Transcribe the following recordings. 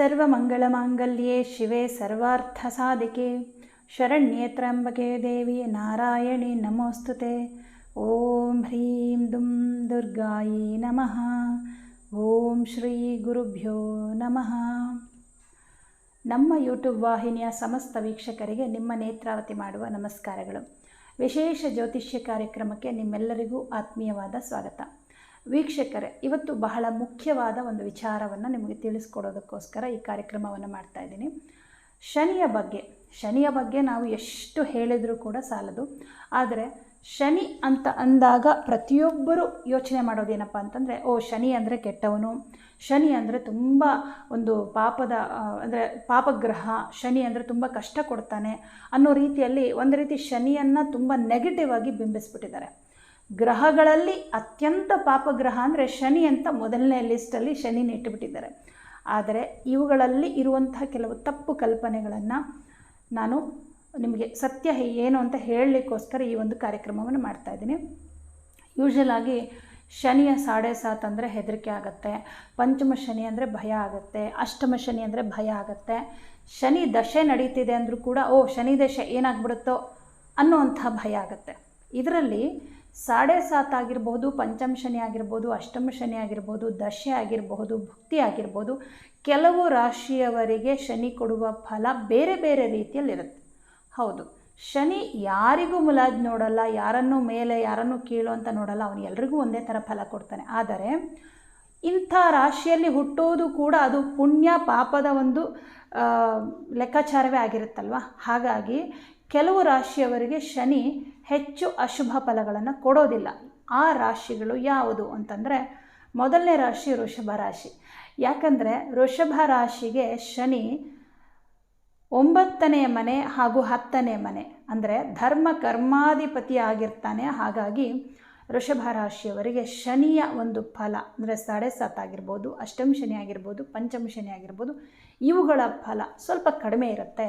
ಸರ್ವಮಂಗಳಮಾಂಗಲ್ಯೆ ಶಿವೆ ಸರ್ವಾರ್ಥಸಾಧಿಕೆ. ಶರಣ್ಯೇ ತ್ರಂಬಕೆ ದೇವಿ ನಾರಾಯಣಿ ನಮೋಸ್ತುತೆ. ಓಂ ಹ್ರೀಂ ದುಂ ದುರ್ಗಾಯಿ ನಮಃ. ಓಂ ಶ್ರೀ ಗುರುಭ್ಯೋ ನಮಃ. ನಮ್ಮ ಯೂಟ್ಯೂಬ್ ವಾಹಿನಿಯ ಸಮಸ್ತ ವೀಕ್ಷಕರಿಗೆ ನಿಮ್ಮ ನೇತ್ರಾವತಿ ಮಾಡುವ ನಮಸ್ಕಾರಗಳು. ವಿಶೇಷ ಜ್ಯೋತಿಷ್ಯ ಕಾರ್ಯಕ್ರಮಕ್ಕೆ ನಿಮ್ಮೆಲ್ಲರಿಗೂ ಆತ್ಮೀಯವಾದ ಸ್ವಾಗತ. ವೀಕ್ಷಕರೇ, ಇವತ್ತು ಬಹಳ ಮುಖ್ಯವಾದ ಒಂದು ವಿಚಾರವನ್ನು ನಿಮಗೆ ತಿಳಿಸ್ಕೊಡೋದಕ್ಕೋಸ್ಕರ ಈ ಕಾರ್ಯಕ್ರಮವನ್ನು ಮಾಡ್ತಾ ಇದ್ದೀನಿ. ಶನಿಯ ಬಗ್ಗೆ ಶನಿಯ ಬಗ್ಗೆ ನಾವು ಎಷ್ಟು ಹೇಳಿದರೂ ಕೂಡ ಸಾಲದು. ಆದರೆ, ಶನಿ ಅಂತ ಅಂದಾಗ ಪ್ರತಿಯೊಬ್ಬರು ಯೋಚನೆ ಮಾಡೋದೇನಪ್ಪ ಅಂತಂದರೆ, ಓ, ಶನಿ ಅಂದರೆ ಕೆಟ್ಟವನು, ಶನಿ ಅಂದರೆ ತುಂಬ ಒಂದು ಪಾಪದ ಅಂದರೆ ಪಾಪಗ್ರಹ, ಶನಿ ಅಂದರೆ ತುಂಬ ಕಷ್ಟ ಕೊಡ್ತಾನೆ ಅನ್ನೋ ರೀತಿಯಲ್ಲಿ ಒಂದು ರೀತಿ ಶನಿಯನ್ನು ತುಂಬ ನೆಗೆಟಿವ್ ಆಗಿ ಬಿಂಬಿಸ್ಬಿಟ್ಟಿದ್ದಾರೆ. ಗ್ರಹಗಳಲ್ಲಿ ಅತ್ಯಂತ ಪಾಪಗ್ರಹ ಅಂದರೆ ಶನಿ ಅಂತ ಮೊದಲನೇ ಲಿಸ್ಟಲ್ಲಿ ಶನಿನ ಇಟ್ಟುಬಿಟ್ಟಿದ್ದಾರೆ ಆದರೆ ಇವುಗಳಲ್ಲಿ ಇರುವಂತಹ ಕೆಲವು ತಪ್ಪು ಕಲ್ಪನೆಗಳನ್ನು ನಾನು ನಿಮಗೆ ಸತ್ಯ ಏನು ಅಂತ ಹೇಳಲಿಕ್ಕೋಸ್ಕರ ಈ ಒಂದು ಕಾರ್ಯಕ್ರಮವನ್ನು ಮಾಡ್ತಾಯಿದ್ದೀನಿ ಯೂಶಲ್ ಆಗಿ ಶನಿಯ ಸಾಡೆ ಸಾತ್ ಅಂದರೆ ಹೆದರಿಕೆ ಆಗುತ್ತೆ, ಪಂಚಮ ಶನಿ ಅಂದರೆ ಭಯ ಆಗುತ್ತೆ, ಅಷ್ಟಮ ಶನಿ ಅಂದರೆ ಭಯ ಆಗುತ್ತೆ. ಶನಿ ದಶೆ ನಡೀತಿದೆ ಅಂದರೂ ಕೂಡ, ಓ ಶನಿ ದಶೆ ಏನಾಗ್ಬಿಡುತ್ತೋ ಅನ್ನುವಂಥ ಭಯ ಆಗುತ್ತೆ. ಇದರಲ್ಲಿ ಸಾಡೆ ಸಾತ್ ಆಗಿರ್ಬೋದು, ಪಂಚಮ ಶನಿ ಆಗಿರ್ಬೋದು, ಅಷ್ಟಮ ಶನಿ ಆಗಿರ್ಬೋದು, ದಶೆ ಆಗಿರಬಹುದು ಭುಕ್ತಿ ಆಗಿರ್ಬೋದು, ಕೆಲವು ರಾಶಿಯವರಿಗೆ ಶನಿ ಕೊಡುವ ಫಲ ಬೇರೆ ಬೇರೆ ರೀತಿಯಲ್ಲಿರುತ್ತೆ. ಹೌದು, ಶನಿ ಯಾರಿಗೂ ಮುಲಾಜ್ ನೋಡಲ್ಲ, ಯಾರನ್ನು ಮೇಲೆ, ಯಾರನ್ನು ಕೀಳು ಅಂತ ನೋಡಲ್ಲ, ಅವನು ಎಲ್ರಿಗೂ ಒಂದೇ ಥರ ಫಲ ಕೊಡ್ತಾನೆ. ಆದರೆ ಇಂಥ ರಾಶಿಯಲ್ಲಿ ಹುಟ್ಟೋದು ಕೂಡ ಅದು ಪುಣ್ಯ ಪಾಪದ ಒಂದು ಲೆಕ್ಕಾಚಾರವೇ ಆಗಿರುತ್ತಲ್ವ? ಹಾಗಾಗಿ ಕೆಲವು ರಾಶಿಯವರಿಗೆ ಶನಿ ಹೆಚ್ಚು ಅಶುಭ ಫಲಗಳನ್ನು ಕೊಡೋದಿಲ್ಲ. ಆ ರಾಶಿಗಳು ಯಾವುದು ಅಂತಂದರೆ ಮೊದಲನೇ ರಾಶಿ ವೃಷಭ ರಾಶಿ. ಯಾಕಂದರೆ ವೃಷಭ ರಾಶಿಗೆ ಶನಿ ಒಂಬತ್ತನೇ ಮನೆ ಹಾಗೂ ಹತ್ತನೇ ಮನೆ, ಅಂದರೆ ಧರ್ಮ ಕರ್ಮಾಧಿಪತಿ ಆಗಿರ್ತಾನೆ. ಹಾಗಾಗಿ ವೃಷಭ ರಾಶಿಯವರಿಗೆ ಶನಿಯ ಒಂದು ಫಲ, ಅಂದರೆ ಸಾಡೆ ಸಾತ್ ಆಗಿರ್ಬೋದು, ಅಷ್ಟಮ ಶನಿ ಆಗಿರ್ಬೋದು, ಪಂಚಮ ಶನಿ ಆಗಿರ್ಬೋದು, ಇವುಗಳ ಫಲ ಸ್ವಲ್ಪ ಕಡಿಮೆ ಇರುತ್ತೆ.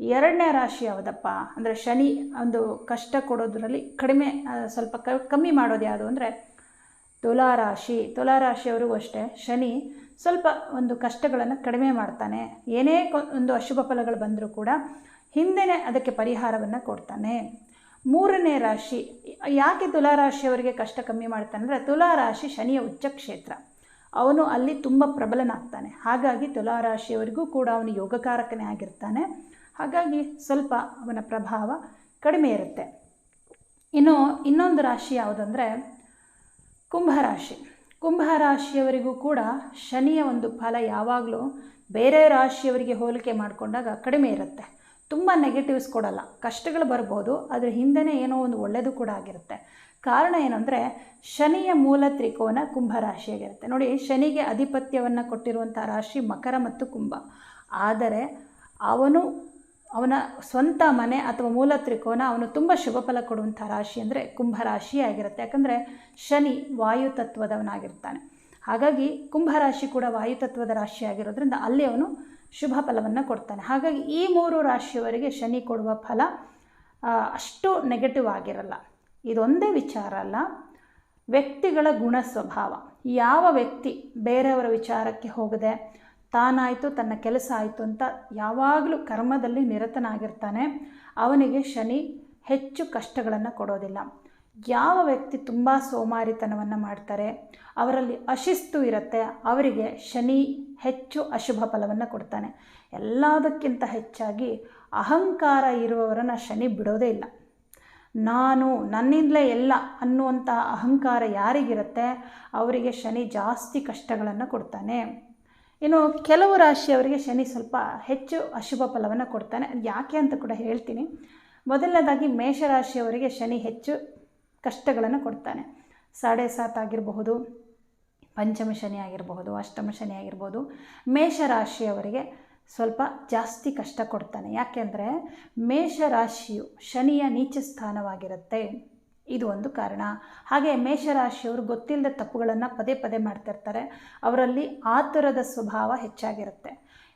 ಎರಡನೇ ರಾಶಿ ಯಾವುದಪ್ಪ? ಅಂದರೆ ಶನಿ ಒಂದು ಕಷ್ಟ ಕೊಡೋದ್ರಲ್ಲಿ ಕಡಿಮೆ ಸ್ವಲ್ಪ ಕ, ಕಮ್ಮಿ ಮಾಡೋದು ಯಾವುದು ಅಂದರೆ ತುಲಾರಾಶಿ ತುಲಾರಾಶಿಯವರಿಗೂ ಅಷ್ಟೇ, ಶನಿ ಸ್ವಲ್ಪ ಒಂದು ಕಷ್ಟಗಳನ್ನು ಕಡಿಮೆ ಮಾಡ್ತಾನೆ. ಏನೇ ಒಂದು ಅಶುಭ ಫಲಗಳು ಬಂದರೂ ಕೂಡ ಹಿಂದೆನೇ ಅದಕ್ಕೆ ಪರಿಹಾರವನ್ನು ಕೊಡ್ತಾನೆ. ಮೂರನೇ ರಾಶಿ, ಯಾಕೆ ತುಲಾರಾಶಿಯವರಿಗೆ ಕಷ್ಟ ಕಮ್ಮಿ ಮಾಡ್ತಾನೆ ಅಂದರೆ ತುಲಾರಾಶಿ ಶನಿಯ ಉಚ್ಚ ಕ್ಷೇತ್ರ. ಅವನು ಅಲ್ಲಿ ತುಂಬ ಪ್ರಬಲನಾಗ್ತಾನೆ. ಹಾಗಾಗಿ ತುಲಾರಾಶಿಯವರಿಗೂ ಕೂಡ ಅವನು ಯೋಗಕಾರಕನೇ ಆಗಿರ್ತಾನೆ. ಹಾಗಾಗಿ ಸ್ವಲ್ಪ ಅವನ ಪ್ರಭಾವ ಕಡಿಮೆ ಇರುತ್ತೆ. ಇನ್ನು ಇನ್ನೊಂದು ರಾಶಿ ಯಾವುದಂದರೆ ಕುಂಭರಾಶಿ ಕುಂಭರಾಶಿಯವರಿಗೂ ಕೂಡ ಶನಿಯ ಒಂದು ಫಲ ಯಾವಾಗಲೂ ಬೇರೆ ರಾಶಿಯವರಿಗೆ ಹೋಲಿಕೆ ಮಾಡಿಕೊಂಡಾಗ ಕಡಿಮೆ ಇರುತ್ತೆ. ತುಂಬ ನೆಗೆಟಿವ್ಸ್ ಕೊಡಲ್ಲ. ಕಷ್ಟಗಳು ಬರ್ಬೋದು ಅದರ ಹಿಂದೆನೇ ಏನೋ ಒಂದು ಒಳ್ಳೆಯದು ಕೂಡ ಆಗಿರುತ್ತೆ. ಕಾರಣ ಏನಂದರೆ ಶನಿಯ ಮೂಲ ತ್ರಿಕೋನ ಕುಂಭರಾಶಿಯಾಗಿರುತ್ತೆ ನೋಡಿ, ಶನಿಗೆ ಆಧಿಪತ್ಯವನ್ನು ಕೊಟ್ಟಿರುವಂಥ ರಾಶಿ ಮಕರ ಮತ್ತು ಕುಂಭ. ಆದರೆ ಅವನು ಅವನ ಸ್ವಂತ ಮನೆ ಅಥವಾ ಮೂಲ ತ್ರಿಕೋನ ಅವನು ತುಂಬ ಶುಭ ಫಲ ಕೊಡುವಂಥ ರಾಶಿ ಅಂದರೆ ಕುಂಭರಾಶಿ ಆಗಿರುತ್ತೆ. ಯಾಕಂದರೆ ಶನಿ ವಾಯುತತ್ವದವನಾಗಿರ್ತಾನೆ ಹಾಗಾಗಿ ಕುಂಭರಾಶಿ ಕೂಡ ವಾಯುತತ್ವದ ರಾಶಿ ಆಗಿರೋದ್ರಿಂದ ಅಲ್ಲಿ ಅವನು ಶುಭ ಫಲವನ್ನು ಕೊಡ್ತಾನೆ. ಹಾಗಾಗಿ ಈ ಮೂರು ರಾಶಿಯವರಿಗೆ ಶನಿ ಕೊಡುವ ಫಲ ಅಷ್ಟು ನೆಗೆಟಿವ್ ಆಗಿರಲ್ಲ. ಇದೊಂದೇ ವಿಚಾರ ಅಲ್ಲ. ವ್ಯಕ್ತಿಗಳ ಗುಣ ಸ್ವಭಾವ. ಯಾವ ವ್ಯಕ್ತಿ ಬೇರೆಯವರ ವಿಚಾರಕ್ಕೆ ಹೋಗದೆ ತಾನಾಯಿತು, ತನ್ನ ಕೆಲಸ ಆಯಿತು ಅಂತ ಯಾವಾಗಲೂ ಕರ್ಮದಲ್ಲಿ ನಿರತನಾಗಿರ್ತಾನೆ. ಅವನಿಗೆ ಶನಿ ಹೆಚ್ಚು ಕಷ್ಟಗಳನ್ನು ಕೊಡೋದಿಲ್ಲ. ಯಾವ ವ್ಯಕ್ತಿ ತುಂಬ ಸೋಮಾರಿತನವನ್ನು ಮಾಡ್ತಾರೆ, ಅವರಲ್ಲಿ ಅಶಿಸ್ತು ಇರುತ್ತೆ, ಅವರಿಗೆ ಶನಿ ಹೆಚ್ಚು ಅಶುಭ ಫಲವನ್ನು ಕೊಡ್ತಾನೆ. ಎಲ್ಲದಕ್ಕಿಂತ ಹೆಚ್ಚಾಗಿ ಅಹಂಕಾರ ಇರುವವರನ್ನು ಶನಿ ಬಿಡೋದೇ ಇಲ್ಲ. ನಾನು ನನ್ನಿಂದಲೇ ಎಲ್ಲ ಅನ್ನುವಂಥ ಅಹಂಕಾರ ಯಾರಿಗಿರುತ್ತೆ, ಅವರಿಗೆ ಶನಿ ಜಾಸ್ತಿ ಕಷ್ಟಗಳನ್ನು ಕೊಡ್ತಾನೆ. ಇನ್ನು ಕೆಲವು ರಾಶಿಯವರಿಗೆ ಶನಿ ಸ್ವಲ್ಪ ಹೆಚ್ಚು ಅಶುಭ ಫಲವನ್ನು ಕೊಡ್ತಾನೆ. ಅದು ಯಾಕೆ ಅಂತ ಕೂಡ ಹೇಳ್ತೀನಿ. ಮೊದಲನೇದಾಗಿ ಮೇಷರಾಶಿಯವರಿಗೆ ಶನಿ ಹೆಚ್ಚು ಕಷ್ಟಗಳನ್ನು ಕೊಡ್ತಾನೆ. ಸಾಡೆ ಸಾತ್ ಆಗಿರಬಹುದು, ಪಂಚಮ ಶನಿ ಆಗಿರಬಹುದು, ಅಷ್ಟಮ ಶನಿ ಆಗಿರ್ಬೋದು ಮೇಷರಾಶಿಯವರಿಗೆ ಸ್ವಲ್ಪ ಜಾಸ್ತಿ ಕಷ್ಟ ಕೊಡ್ತಾನೆ. ಯಾಕೆಂದರೆ ಮೇಷರಾಶಿಯು ಶನಿಯ ನೀಚ ಸ್ಥಾನವಾಗಿರುತ್ತೆ ಇದು ಒಂದು ಕಾರಣ. ಹಾಗೆ ಮೇಷರಾಶಿಯವರು ಗೊತ್ತಿಲ್ಲದ ತಪ್ಪುಗಳನ್ನು ಪದೇ ಪದೇ ಮಾಡ್ತಿರ್ತಾರೆ ಅವರಲ್ಲಿ ಆತುರದ ಸ್ವಭಾವ ಹೆಚ್ಚಾಗಿರುತ್ತೆ.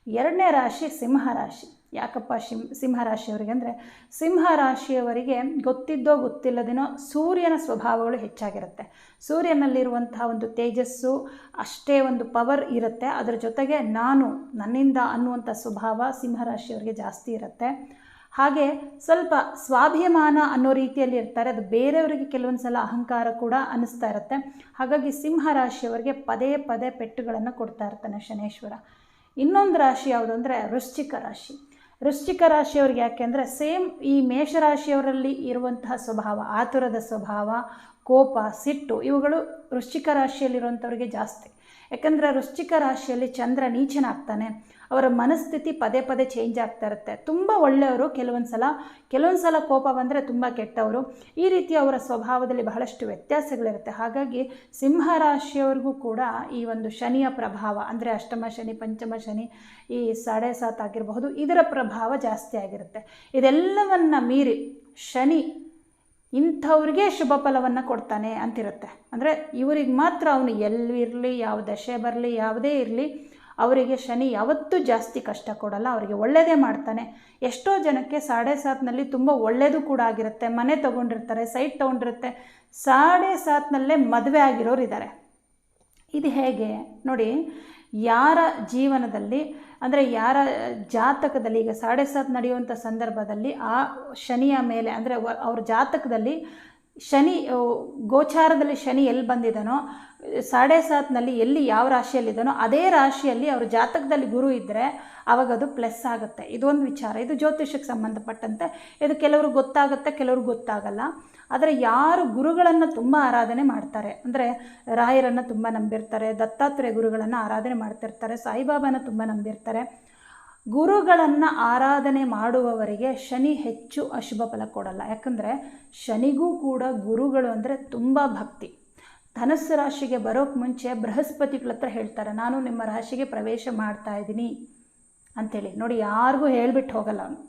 ಎರಡನೇ ರಾಶಿ ಸಿಂಹರಾಶಿ ಯಾಕಪ್ಪ ಶಿಂ ಸಿಂಹರಾಶಿಯವರಿಗೆ ಅಂದರೆ ಸಿಂಹರಾಶಿಯವರಿಗೆ ಗೊತ್ತಿದ್ದೋ ಗೊತ್ತಿಲ್ಲದೇನೋ ಸೂರ್ಯನ ಸ್ವಭಾವಗಳು ಹೆಚ್ಚಾಗಿರುತ್ತೆ. ಸೂರ್ಯನಲ್ಲಿರುವಂತಹ ಒಂದು ತೇಜಸ್ಸು, ಅಷ್ಟೇ ಒಂದು ಪವರ್ ಇರುತ್ತೆ. ಅದರ ಜೊತೆಗೆ ನಾನು ನನ್ನಿಂದ ಅನ್ನುವಂಥ ಸ್ವಭಾವ ಸಿಂಹರಾಶಿಯವರಿಗೆ ಜಾಸ್ತಿ ಇರುತ್ತೆ. ಹಾಗೆ ಸ್ವಲ್ಪ ಸ್ವಾಭಿಮಾನ ಅನ್ನೋ ರೀತಿಯಲ್ಲಿ ಇರ್ತಾರೆ. ಅದು ಬೇರೆಯವರಿಗೆ ಕೆಲವೊಂದು ಸಲ ಅಹಂಕಾರ ಕೂಡ ಅನ್ನಿಸ್ತಾ ಇರುತ್ತೆ. ಹಾಗಾಗಿ ಸಿಂಹ ರಾಶಿಯವರಿಗೆ ಪದೇ ಪದೇ ಪೆಟ್ಟುಗಳನ್ನು ಕೊಡ್ತಾ ಇರ್ತಾನೆ ಶನೇಶ್ವರ. ಇನ್ನೊಂದು ರಾಶಿ ಯಾವುದು ಅಂದರೆ ವೃಶ್ಚಿಕ ರಾಶಿ. ವೃಶ್ಚಿಕ ರಾಶಿಯವ್ರಿಗೆ ಯಾಕೆಂದರೆ ಸೇಮ್ ಈ ಮೇಷರಾಶಿಯವರಲ್ಲಿ ಇರುವಂತಹ ಸ್ವಭಾವ, ಆತುರದ ಸ್ವಭಾವ, ಕೋಪ, ಸಿಟ್ಟು ಇವುಗಳು ವೃಶ್ಚಿಕ ರಾಶಿಯಲ್ಲಿರುವಂಥವ್ರಿಗೆ ಜಾಸ್ತಿ. ಯಾಕಂದರೆ ವೃಶ್ಚಿಕ ರಾಶಿಯಲ್ಲಿ ಚಂದ್ರ ನೀಚನಾಗ್ತಾನೆ. ಅವರ ಮನಸ್ಥಿತಿ ಪದೇ ಪದೇ ಚೇಂಜ್ ಆಗ್ತಾ ಇರುತ್ತೆ. ತುಂಬ ಒಳ್ಳೆಯವರು ಕೆಲವೊಂದು ಸಲ ಕೆಲವೊಂದು ಸಲ ಕೋಪ ಬಂದರೆ ತುಂಬ ಕೆಟ್ಟವರು. ಈ ರೀತಿ ಅವರ ಸ್ವಭಾವದಲ್ಲಿ ಬಹಳಷ್ಟು ವ್ಯತ್ಯಾಸಗಳಿರುತ್ತೆ. ಹಾಗಾಗಿ ಸಿಂಹ ರಾಶಿಯವರಿಗೂ ಕೂಡ ಈ ಒಂದು ಶನಿಯ ಪ್ರಭಾವ, ಅಂದರೆ ಅಷ್ಟಮ ಶನಿ, ಪಂಚಮ ಶನಿ, ಈ ಸಾಡೆ ಸಾತ್ ಆಗಿರಬಹುದು, ಇದರ ಪ್ರಭಾವ ಜಾಸ್ತಿ ಆಗಿರುತ್ತೆ. ಇದೆಲ್ಲವನ್ನು ಮೀರಿ ಶನಿ ಇಂಥವ್ರಿಗೆ ಶುಭ ಫಲವನ್ನು ಕೊಡ್ತಾನೆ ಅಂತಿರುತ್ತೆ. ಅಂದರೆ ಇವರಿಗೆ ಮಾತ್ರ ಅವನು ಎಲ್ಲಿರಲಿ, ಯಾವ ದಶೆ ಬರಲಿ, ಯಾವುದೇ ಇರಲಿ, ಅವರಿಗೆ ಶನಿ ಯಾವತ್ತೂ ಜಾಸ್ತಿ ಕಷ್ಟ ಕೊಡಲ್ಲ, ಅವರಿಗೆ ಒಳ್ಳೆಯದೇ ಮಾಡ್ತಾನೆ. ಎಷ್ಟೋ ಜನಕ್ಕೆ ಸಾಡೆ ಸಾತ್ನಲ್ಲಿ ತುಂಬ ಒಳ್ಳೆಯದು ಕೂಡ ಆಗಿರುತ್ತೆ. ಮನೆ ತೊಗೊಂಡಿರ್ತಾರೆ, ಸೈಟ್ ತೊಗೊಂಡಿರುತ್ತೆ, ಸಾಡೆ ಸಾತ್ನಲ್ಲೇ ಮದುವೆ ಆಗಿರೋರು ಇದ್ದಾರೆ ಇದು ಹೇಗೆ? ನೋಡಿ ಯಾರ ಜೀವನದಲ್ಲಿ, ಅಂದರೆ ಯಾರ ಜಾತಕದಲ್ಲಿ, ಈಗ ಸಾಡೆ ಸಾತ್ ನಡೆಯುವಂಥ ಸಂದರ್ಭದಲ್ಲಿ ಆ ಶನಿಯ ಮೇಲೆ, ಅಂದರೆ ಅವ್ರ ಜಾತಕದಲ್ಲಿ ಶನಿ ಗೋಚಾರದಲ್ಲಿ ಶನಿ ಎಲ್ಲಿ ಬಂದಿದ್ದಾನೋ ಸಾಡೆ ಸಾತ್ನಲ್ಲಿ ಎಲ್ಲಿ ಯಾವ ರಾಶಿಯಲ್ಲಿದ್ದಾನೋ ಅದೇ ರಾಶಿಯಲ್ಲಿ ಅವ್ರ ಜಾತಕದಲ್ಲಿ ಗುರು ಇದ್ದರೆ ಆವಾಗ ಅದು ಪ್ಲಸ್ ಆಗುತ್ತೆ. ಇದೊಂದು ವಿಚಾರ. ಇದು ಜ್ಯೋತಿಷಕ್ಕೆ ಸಂಬಂಧಪಟ್ಟಂತೆ. ಇದು ಕೆಲವರು ಗೊತ್ತಾಗುತ್ತೆ, ಕೆಲವರು ಗೊತ್ತಾಗಲ್ಲ. ಆದರೆ ಯಾರು ಗುರುಗಳನ್ನು ತುಂಬ ಆರಾಧನೆ ಮಾಡ್ತಾರೆ, ಅಂದರೆ ರಾಯರನ್ನು ತುಂಬ ನಂಬಿರ್ತಾರೆ, ದತ್ತಾತ್ರೇಯ ಗುರುಗಳನ್ನು ಆರಾಧನೆ ಮಾಡ್ತಿರ್ತಾರೆ, ಸಾಯಿಬಾಬಾನ ತುಂಬ ನಂಬಿರ್ತಾರೆ ಗುರುಗಳನ್ನು ಆರಾಧನೆ ಮಾಡುವವರಿಗೆ ಶನಿ ಹೆಚ್ಚು ಅಶುಭ ಫಲ ಕೊಡಲ್ಲ. ಯಾಕಂದರೆ ಶನಿಗೂ ಕೂಡ ಗುರುಗಳು ಅಂದರೆ ತುಂಬ ಭಕ್ತಿ. ಧನಸ್ಸು ರಾಶಿಗೆ ಬರೋಕ್ಕೆ ಮುಂಚೆ ಬೃಹಸ್ಪತಿಗಳ ಹತ್ರ ಹೇಳ್ತಾರೆ, ನಾನು ನಿಮ್ಮ ರಾಶಿಗೆ ಪ್ರವೇಶ ಮಾಡ್ತಾ ಇದ್ದೀನಿ ಅಂಥೇಳಿ ನೋಡಿ, ಯಾರಿಗೂ ಹೇಳಿಬಿಟ್ಟು ಹೋಗಲ್ಲ ಅವನು.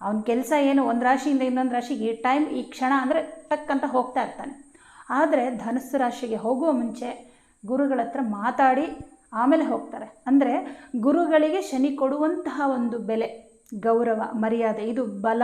ಅವನ ಕೆಲಸ ಏನು, ಒಂದು ರಾಶಿಯಿಂದ ಇನ್ನೊಂದು ರಾಶಿಗೆ ಈ ಟೈಮ್, ಈ ಕ್ಷಣ ಅಂದರೆ ತಕ್ಕಂತ ಹೋಗ್ತಾ ಇರ್ತಾನೆ. ಆದರೆ ಧನಸ್ಸು ರಾಶಿಗೆ ಹೋಗುವ ಮುಂಚೆ ಗುರುಗಳ ಹತ್ರ ಮಾತಾಡಿ ಆಮೇಲೆ ಹೋಗ್ತಾರೆ. ಅಂದರೆ ಗುರುಗಳಿಗೆ ಶನಿ ಕೊಡುವಂತಹ ಒಂದು ಬೆಲೆ, ಗೌರವ, ಮರ್ಯಾದೆ, ಇದು ಬಲ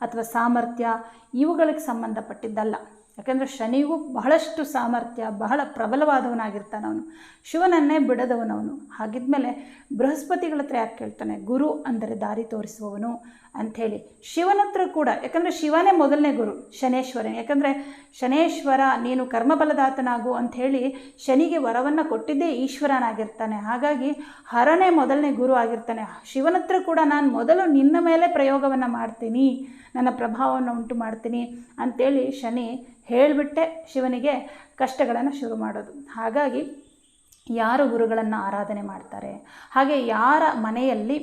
ಅಥವಾ ಸಾಮರ್ಥ್ಯ ಇವುಗಳಿಗೆ ಸಂಬಂಧಪಟ್ಟಿದ್ದಲ್ಲ. ಯಾಕೆಂದರೆ ಶನಿಗೂ ಬಹಳಷ್ಟು ಸಾಮರ್ಥ್ಯ, ಬಹಳ ಪ್ರಬಲವಾದವನಾಗಿರ್ತಾನೆ ಅವನು. ಶಿವನನ್ನೇ ಬಿಡದವನವನು. ಹಾಗಿದ್ಮೇಲೆ ಬೃಹಸ್ಪತಿಗಳ ಹತ್ರ ಯಾಕೆ ಕೇಳ್ತಾನೆ? ಗುರು ಅಂದರೆ ದಾರಿ ತೋರಿಸುವವನು ಅಂಥೇಳಿ. ಶಿವನ ಹತ್ರ ಕೂಡ, ಯಾಕಂದರೆ ಶಿವನೇ ಮೊದಲನೇ ಗುರು, ಶನೇಶ್ವರನೇ. ಯಾಕಂದರೆ ಶನೇಶ್ವರ, ನೀನು ಕರ್ಮಬಲದಾತನಾಗು ಅಂಥೇಳಿ ಶನಿಗೆ ವರವನ್ನು ಕೊಟ್ಟಿದ್ದೇ ಈಶ್ವರನಾಗಿರ್ತಾನೆ. ಹಾಗಾಗಿ ಹರನೇ ಮೊದಲನೇ ಗುರು ಆಗಿರ್ತಾನೆ. ಶಿವನ ಹತ್ರ ಕೂಡ ನಾನು ಮೊದಲು ನಿನ್ನ ಮೇಲೆ ಪ್ರಯೋಗವನ್ನು ಮಾಡ್ತೀನಿ. ನನ್ನ ಪ್ರಭಾವವನ್ನು ಉಂಟು ಮಾಡ್ತೀನಿ ಅಂಥೇಳಿ ಶನಿ ಹೇಳಿಬಿಟ್ಟೆ ಶಿವನಿಗೆ ಕಷ್ಟಗಳನ್ನು ಶುರು ಮಾಡೋದು. ಹಾಗಾಗಿ ಯಾರು ಗುರುಗಳನ್ನು ಆರಾಧನೆ ಮಾಡ್ತಾರೆ? ಹಾಗೆ ಯಾರ ಮನೆಯಲ್ಲಿ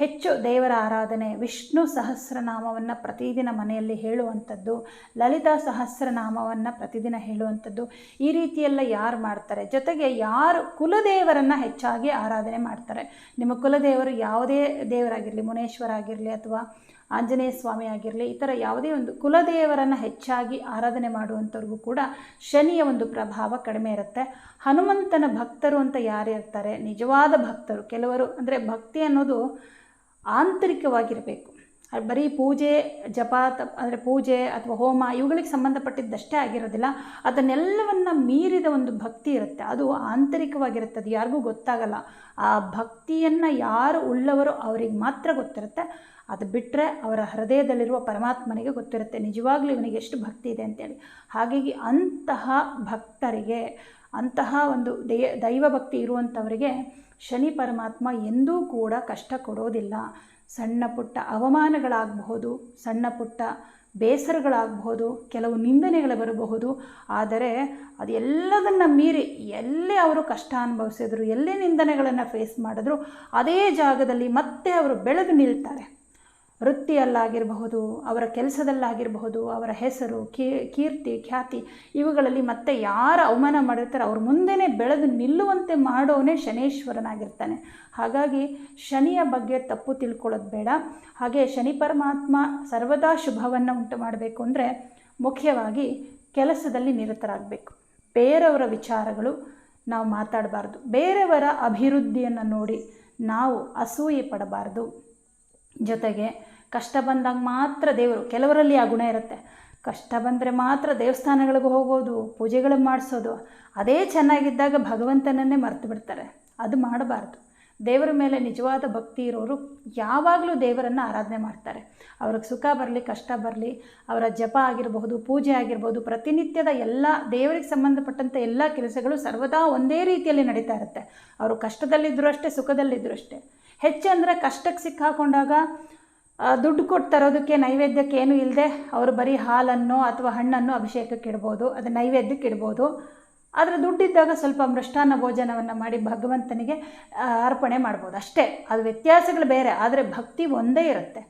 ಹೆಚ್ಚು ದೇವರ ಆರಾಧನೆ, ವಿಷ್ಣು ಸಹಸ್ರನಾಮವನ್ನು ಪ್ರತಿದಿನ ಮನೆಯಲ್ಲಿ ಹೇಳುವಂಥದ್ದು, ಲಲಿತಾ ಸಹಸ್ರನಾಮವನ್ನು ಪ್ರತಿದಿನ ಹೇಳುವಂಥದ್ದು, ಈ ರೀತಿಯೆಲ್ಲ ಯಾರು ಮಾಡ್ತಾರೆ? ಜೊತೆಗೆ ಯಾರು ಕುಲದೇವರನ್ನು ಹೆಚ್ಚಾಗಿ ಆರಾಧನೆ ಮಾಡ್ತಾರೆ? ನಿಮ್ಮ ಕುಲದೇವರು ಯಾವುದೇ ದೇವರಾಗಿರಲಿ ಮುನೇಶ್ವರ ಆಗಿರಲಿ ಅಥವಾ ಆಂಜನೇಯ ಸ್ವಾಮಿ ಆಗಿರಲಿ, ಈ ಥರ ಯಾವುದೇ ಒಂದು ಕುಲದೇವರನ್ನು ಹೆಚ್ಚಾಗಿ ಆರಾಧನೆ ಮಾಡುವಂಥವ್ರಿಗೂ ಕೂಡ ಶನಿಯ ಒಂದು ಪ್ರಭಾವ ಕಡಿಮೆ ಇರುತ್ತೆ. ಹನುಮಂತನ ಭಕ್ತರು ಅಂತ ಯಾರು ಇರ್ತಾರೆ? ನಿಜವಾದ ಭಕ್ತರು. ಕೆಲವರು ಅಂದರೆ ಭಕ್ತಿ ಅನ್ನೋದು ಆಂತರಿಕವಾಗಿರಬೇಕು. ಬರೀ ಪೂಜೆ, ಜಪ ಅಂದರೆ ಪೂಜೆ ಅಥವಾ ಹೋಮ ಇವುಗಳಿಗೆ ಸಂಬಂಧಪಟ್ಟಿದ್ದಷ್ಟೇ ಆಗಿರೋದಿಲ್ಲ. ಅದನ್ನೆಲ್ಲವನ್ನು ಮೀರಿದ ಒಂದು ಭಕ್ತಿ ಇರುತ್ತೆ. ಅದು ಆಂತರಿಕವಾಗಿರುತ್ತೆ ಅದು ಯಾರಿಗೂ ಗೊತ್ತಾಗಲ್ಲ. ಆ ಭಕ್ತಿಯನ್ನು ಯಾರು ಉಳ್ಳವರು ಅವರಿಗೆ ಮಾತ್ರ ಗೊತ್ತಿರುತ್ತೆ. ಅದು ಬಿಟ್ಟರೆ ಅವರ ಹೃದಯದಲ್ಲಿರುವ ಪರಮಾತ್ಮನಿಗೆ ಗೊತ್ತಿರುತ್ತೆ, ನಿಜವಾಗ್ಲೂ ಇವನಿಗೆ ಎಷ್ಟು ಭಕ್ತಿ ಇದೆ ಅಂತೇಳಿ. ಹಾಗಾಗಿ ಅಂತಹ ಭಕ್ತರಿಗೆ, ಅಂತಹ ಒಂದು ದೈವ ಭಕ್ತಿ ಇರುವಂಥವರಿಗೆ ಶನಿ ಪರಮಾತ್ಮ ಎಂದೂ ಕೂಡ ಕಷ್ಟ ಕೊಡೋದಿಲ್ಲ. ಸಣ್ಣ ಪುಟ್ಟ ಅವಮಾನಗಳಾಗಬಹುದು, ಸಣ್ಣ ಪುಟ್ಟ ಬೇಸರಗಳಾಗಬಹುದು, ಕೆಲವು ನಿಂದನೆಗಳು ಬರಬಹುದು. ಆದರೆ ಅದೆಲ್ಲದನ್ನು ಮೀರಿ ಎಲ್ಲೇ ಅವರು ಕಷ್ಟ ಅನುಭವಿಸಿದ್ರು, ಎಲ್ಲೇ ನಿಂದನೆಗಳನ್ನು ಫೇಸ್ ಮಾಡಿದ್ರು, ಅದೇ ಜಾಗದಲ್ಲಿ ಮತ್ತೆ ಅವರು ಬೆಳೆದು ನಿಲ್ತಾರೆ. ವೃತ್ತಿಯಲ್ಲಾಗಿರಬಹುದು, ಅವರ ಕೆಲಸದಲ್ಲಾಗಿರಬಹುದು, ಅವರ ಹೆಸರು ಕೀರ್ತಿ, ಖ್ಯಾತಿ, ಇವುಗಳಲ್ಲಿ ಮತ್ತೆ ಯಾರು ಅವಮಾನ ಮಾಡಿರ್ತಾರೆ, ಅವ್ರ ಮುಂದೆನೇ ಬೆಳೆದು ನಿಲ್ಲುವಂತೆ ಮಾಡೋನೇ ಶನೇಶ್ವರನಾಗಿರ್ತಾನೆ. ಹಾಗಾಗಿ ಶನಿಯ ಬಗ್ಗೆ ತಪ್ಪು ತಿಳ್ಕೊಳ್ಳೋದು ಬೇಡ. ಹಾಗೆ ಶನಿ ಪರಮಾತ್ಮ ಸರ್ವದಾ ಶುಭವನ್ನು ಉಂಟು ಮಾಡಬೇಕು ಅಂದರೆ ಮುಖ್ಯವಾಗಿ ಕೆಲಸದಲ್ಲಿ ನಿರತರಾಗಬೇಕು. ಬೇರೆಯವರ ವಿಚಾರಗಳು ನಾವು ಮಾತಾಡಬಾರ್ದು. ಬೇರೆಯವರ ಅಭಿವೃದ್ಧಿಯನ್ನು ನೋಡಿ ನಾವು ಅಸೂಯೆ ಪಡಬಾರ್ದು. ಜೊತೆಗೆ ಕಷ್ಟ ಬಂದಾಗ ಮಾತ್ರ ದೇವರು, ಕೆಲವರಲ್ಲಿ ಆ ಗುಣ ಇರುತ್ತೆ. ಕಷ್ಟ ಬಂದರೆ ಮಾತ್ರ ದೇವಸ್ಥಾನಗಳಿಗೆ ಹೋಗೋದು, ಪೂಜೆಗಳು ಮಾಡಿಸೋದು, ಅದೇ ಚೆನ್ನಾಗಿದ್ದಾಗ ಭಗವಂತನನ್ನೇ ಮರೆತು ಬಿಡ್ತಾರೆ. ಅದು ಮಾಡಬಾರ್ದು. ದೇವರ ಮೇಲೆ ನಿಜವಾದ ಭಕ್ತಿ ಇರೋರು ಯಾವಾಗಲೂ ದೇವರನ್ನು ಆರಾಧನೆ ಮಾಡ್ತಾರೆ. ಅವ್ರಿಗೆ ಸುಖ ಬರಲಿ, ಕಷ್ಟ ಬರಲಿ, ಅವರ ಜಪ ಆಗಿರಬಹುದು, ಪೂಜೆ ಆಗಿರ್ಬೋದು ಪ್ರತಿನಿತ್ಯದ ಎಲ್ಲ ದೇವರಿಗೆ ಸಂಬಂಧಪಟ್ಟಂಥ ಎಲ್ಲ ಕೆಲಸಗಳು ಸರ್ವದಾ ಒಂದೇ ರೀತಿಯಲ್ಲಿ ನಡೀತಾ ಇರುತ್ತೆ. ಅವರು ಕಷ್ಟದಲ್ಲಿದ್ದರೂ ಅಷ್ಟೇ ಸುಖದಲ್ಲಿದ್ದರೂ ಅಷ್ಟೇ. ಹೆಚ್ಚಂದರೆ ಕಷ್ಟಕ್ಕೆ ಸಿಕ್ಕಾಕೊಂಡಾಗ ದುಡ್ಡು ಕೊಟ್ಟು ತರೋದಕ್ಕೆ ನೈವೇದ್ಯಕ್ಕೆ ಏನೂ ಇಲ್ಲದೆ ಅವರು ಬರೀ ಹಾಲನ್ನು ಅಥವಾ ಹಣ್ಣನ್ನು ಅಭಿಷೇಕಕ್ಕೆ ಇಡ್ಬೋದು, ಅದು ನೈವೇದ್ಯಕ್ಕೆ ಇಡ್ಬೋದು. ಆದರೆ ದುಡ್ಡಿದ್ದಾಗ ಸ್ವಲ್ಪ ಮೃಷ್ಟಾನ್ನ ಭೋಜನವನ್ನು ಮಾಡಿ ಭಗವಂತನಿಗೆ ಅರ್ಪಣೆ ಮಾಡ್ಬೋದು. ಅಷ್ಟೇ, ಅದು ವ್ಯತ್ಯಾಸಗಳು ಬೇರೆ, ಆದರೆ ಭಕ್ತಿ ಒಂದೇ ಇರುತ್ತೆ.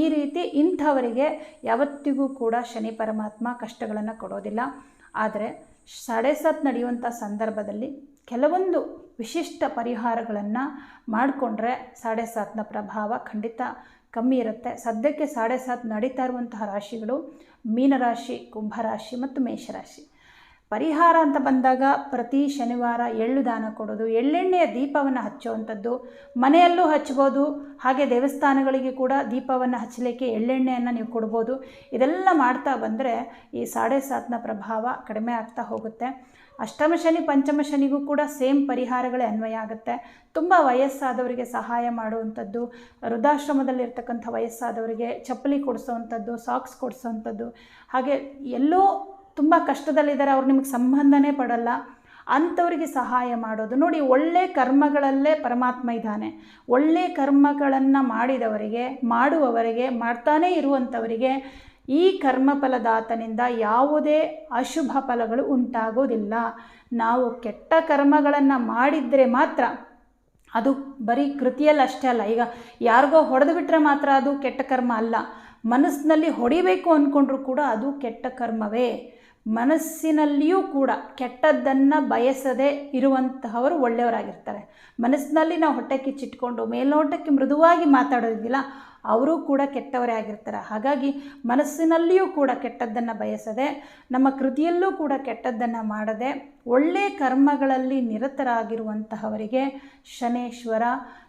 ಈ ರೀತಿ ಇಂಥವರಿಗೆ ಯಾವತ್ತಿಗೂ ಕೂಡ ಶನಿ ಪರಮಾತ್ಮ ಕಷ್ಟಗಳನ್ನು ಕೊಡೋದಿಲ್ಲ. ಆದರೆ ಸಾಡೆ ಸಾತ್ ನಡೆಯುವಂಥ ಸಂದರ್ಭದಲ್ಲಿ ಕೆಲವೊಂದು ವಿಶಿಷ್ಟ ಪರಿಹಾರಗಳನ್ನು ಮಾಡಿಕೊಂಡ್ರೆ ಸಾಡೆ ಸಾತ್ನ ಪ್ರಭಾವ ಖಂಡಿತ ಕಮ್ಮಿ ಇರುತ್ತೆ. ಸದ್ಯಕ್ಕೆ ಸಾಡೆ ಸಾತ್ ನಡೀತಾ ಇರುವಂತಹ ರಾಶಿಗಳು ಮೀನರಾಶಿ ಕುಂಭರಾಶಿ ಮತ್ತು ಮೇಷರಾಶಿ. ಪರಿಹಾರ ಅಂತ ಬಂದಾಗ ಪ್ರತಿ ಶನಿವಾರ ಎಳ್ಳು ದಾನ ಕೊಡೋದು, ಎಳ್ಳೆಣ್ಣೆಯ ದೀಪವನ್ನು ಹಚ್ಚುವಂಥದ್ದು, ಮನೆಯಲ್ಲೂ ಹಚ್ಬೋದು, ಹಾಗೆ ದೇವಸ್ಥಾನಗಳಿಗೆ ಕೂಡ ದೀಪವನ್ನು ಹಚ್ಚಲಿಕ್ಕೆ ಎಳ್ಳೆಣ್ಣೆಯನ್ನು ನೀವು ಕೊಡ್ಬೋದು. ಇದೆಲ್ಲ ಮಾಡ್ತಾ ಬಂದರೆ ಈ ಸಾಡೆ ಸಾತ್ನ ಪ್ರಭಾವ ಕಡಿಮೆ ಆಗ್ತಾ ಹೋಗುತ್ತೆ. ಅಷ್ಟಮ ಶನಿ, ಪಂಚಮ ಶನಿಗೂ ಕೂಡ ಸೇಮ್ ಪರಿಹಾರಗಳೇ ಅನ್ವಯ ಆಗುತ್ತೆ. ತುಂಬ ವಯಸ್ಸಾದವರಿಗೆ ಸಹಾಯ ಮಾಡುವಂಥದ್ದು, ವೃದ್ಧಾಶ್ರಮದಲ್ಲಿರ್ತಕ್ಕಂಥ ವಯಸ್ಸಾದವರಿಗೆ ಚಪ್ಪಲಿ ಕೊಡಿಸೋವಂಥದ್ದು, ಸಾಕ್ಸ್ ಕೊಡಿಸೋವಂಥದ್ದು, ಹಾಗೆ ಎಲ್ಲೋ ತುಂಬ ಕಷ್ಟದಲ್ಲಿದ್ದಾರೆ, ಅವ್ರು ನಿಮಗೆ ಸಂಬಂಧನೇ ಪಡಲ್ಲ. ಅಂಥವರಿಗೆ ಸಹಾಯ ಮಾಡೋದು. ನೋಡಿ, ಒಳ್ಳೆ ಕರ್ಮಗಳಲ್ಲೇ ಪರಮಾತ್ಮ ಇದ್ದಾನೆ. ಒಳ್ಳೆ ಕರ್ಮಗಳನ್ನು ಮಾಡಿದವರಿಗೆ, ಮಾಡುವವರಿಗೆ, ಮಾಡ್ತಾನೇ ಇರುವಂಥವರಿಗೆ ಈ ಕರ್ಮಫಲದಾತನಿಂದ ಯಾವುದೇ ಅಶುಭ ಫಲಗಳು ಉಂಟಾಗೋದಿಲ್ಲ. ನಾವು ಕೆಟ್ಟ ಕರ್ಮಗಳನ್ನು ಮಾಡಿದರೆ ಮಾತ್ರ ಅದು ಬರೀ ಕೃತಿಯಲ್ಲಿ ಅಷ್ಟೇ ಅಲ್ಲ. ಈಗ ಯಾರಿಗೋ ಹೊಡೆದು ಬಿಟ್ಟರೆ ಮಾತ್ರ ಅದು ಕೆಟ್ಟ ಕರ್ಮ ಅಲ್ಲ. ಮನಸ್ಸಿನಲ್ಲಿ ಹೊಡಿಬೇಕು ಅಂದ್ಕೊಂಡ್ರೂ ಕೂಡ ಅದು ಕೆಟ್ಟ ಕರ್ಮವೇ. ಮನಸ್ಸಿನಲ್ಲಿಯೂ ಕೂಡ ಕೆಟ್ಟದ್ದನ್ನು ಬಯಸದೆ ಇರುವಂತಹವರು ಒಳ್ಳೆಯವರಾಗಿರ್ತಾರೆ. ಮನಸ್ಸಿನಲ್ಲಿ ನಾವು ಹೊಟ್ಟೆ ಕಿಚ್ಚಿಟ್ಕೊಂಡು, ಮೇಲ್ನೋಟಕ್ಕೆ ಮೃದುವಾಗಿ ಮಾತಾಡೋದಿಲ್ಲ, ಅವರೂ ಕೂಡ ಕೆಟ್ಟವರೇ ಆಗಿರ್ತಾರೆ. ಹಾಗಾಗಿ ಮನಸ್ಸಿನಲ್ಲಿಯೂ ಕೂಡ ಕೆಟ್ಟದ್ದನ್ನು ಬಯಸದೆ, ನಮ್ಮ ಕೃತಿಯಲ್ಲೂ ಕೂಡ ಕೆಟ್ಟದ್ದನ್ನು ಮಾಡದೆ ಒಳ್ಳೆಯ ಕರ್ಮಗಳಲ್ಲಿ ನಿರತರಾಗಿರುವಂತಹವರಿಗೆ ಶನೇಶ್ವರ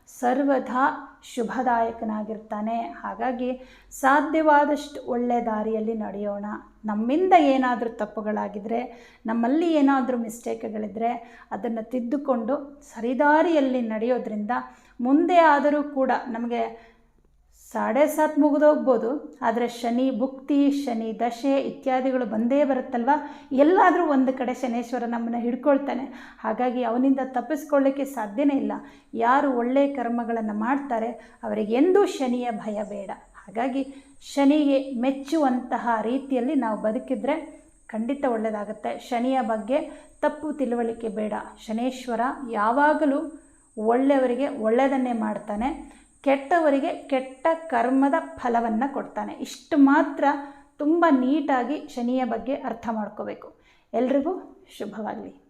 ಸರ್ವದಾ ಶುಭದಾಯಕನಾಗಿರ್ತಾನೆ. ಹಾಗಾಗಿ ಸಾಧ್ಯವಾದಷ್ಟು ಒಳ್ಳೆಯ ದಾರಿಯಲ್ಲಿ ನಡೆಯೋಣ. ನಮ್ಮಿಂದ ಏನಾದರೂ ತಪ್ಪುಗಳಾಗಿದ್ದರೆ ನಮ್ಮಲ್ಲಿ ಏನಾದರೂ ಮಿಸ್ಟೇಕ್ಗಳಿದ್ದರೆ ಅದನ್ನು ತಿದ್ದುಕೊಂಡು ಸರಿದಾರಿಯಲ್ಲಿ ನಡೆಯೋದ್ರಿಂದ ಮುಂದೆ ಆದರೂ ಕೂಡ ನಮಗೆ ಸಾಡೆ ಸಾತ್ ಮುಗಿದೋಗ್ಬೋದು ಆದರೆ ಶನಿ, ಭುಕ್ತಿ, ಶನಿ, ದಶೆ ಇತ್ಯಾದಿಗಳು ಬಂದೇ ಬರುತ್ತಲ್ವ? ಎಲ್ಲಾದರೂ ಒಂದು ಕಡೆ ಶನೇಶ್ವರ ನಮ್ಮನ್ನು ಹಿಡ್ಕೊಳ್ತಾನೆ. ಹಾಗಾಗಿ ಅವನಿಂದ ತಪ್ಪಿಸ್ಕೊಳ್ಳಿಕ್ಕೆ ಸಾಧ್ಯನೇ ಇಲ್ಲ. ಯಾರು ಒಳ್ಳೆಯ ಕರ್ಮಗಳನ್ನು ಮಾಡ್ತಾರೆ, ಅವರಿಗೆ ಎಂದೂ ಶನಿಯ ಭಯ ಬೇಡ. ಹಾಗಾಗಿ ಶನಿಗೆ ಮೆಚ್ಚುವಂತಹ ರೀತಿಯಲ್ಲಿ ನಾವು ಬದುಕಿದ್ರೆ ಖಂಡಿತ ಒಳ್ಳೆಯದಾಗುತ್ತೆ ಶನಿಯ ಬಗ್ಗೆ ತಪ್ಪು ತಿಳುವಳಿಕೆ ಬೇಡ. ಶನೇಶ್ವರ ಯಾವಾಗಲೂ ಒಳ್ಳೆಯವರಿಗೆ ಒಳ್ಳೆಯದನ್ನೇ ಮಾಡ್ತಾನೆ. ಕೆಟ್ಟವರಿಗೆ ಕೆಟ್ಟ ಕರ್ಮದ ಫಲವನ್ನು ಕೊಡ್ತಾನೆ. ಇಷ್ಟು ಮಾತ್ರ ತುಂಬ ನೀಟಾಗಿ ಶನಿಯ ಬಗ್ಗೆ ಅರ್ಥ ಮಾಡ್ಕೋಬೇಕು. ಎಲ್ರಿಗೂ ಶುಭವಾಗಲಿ.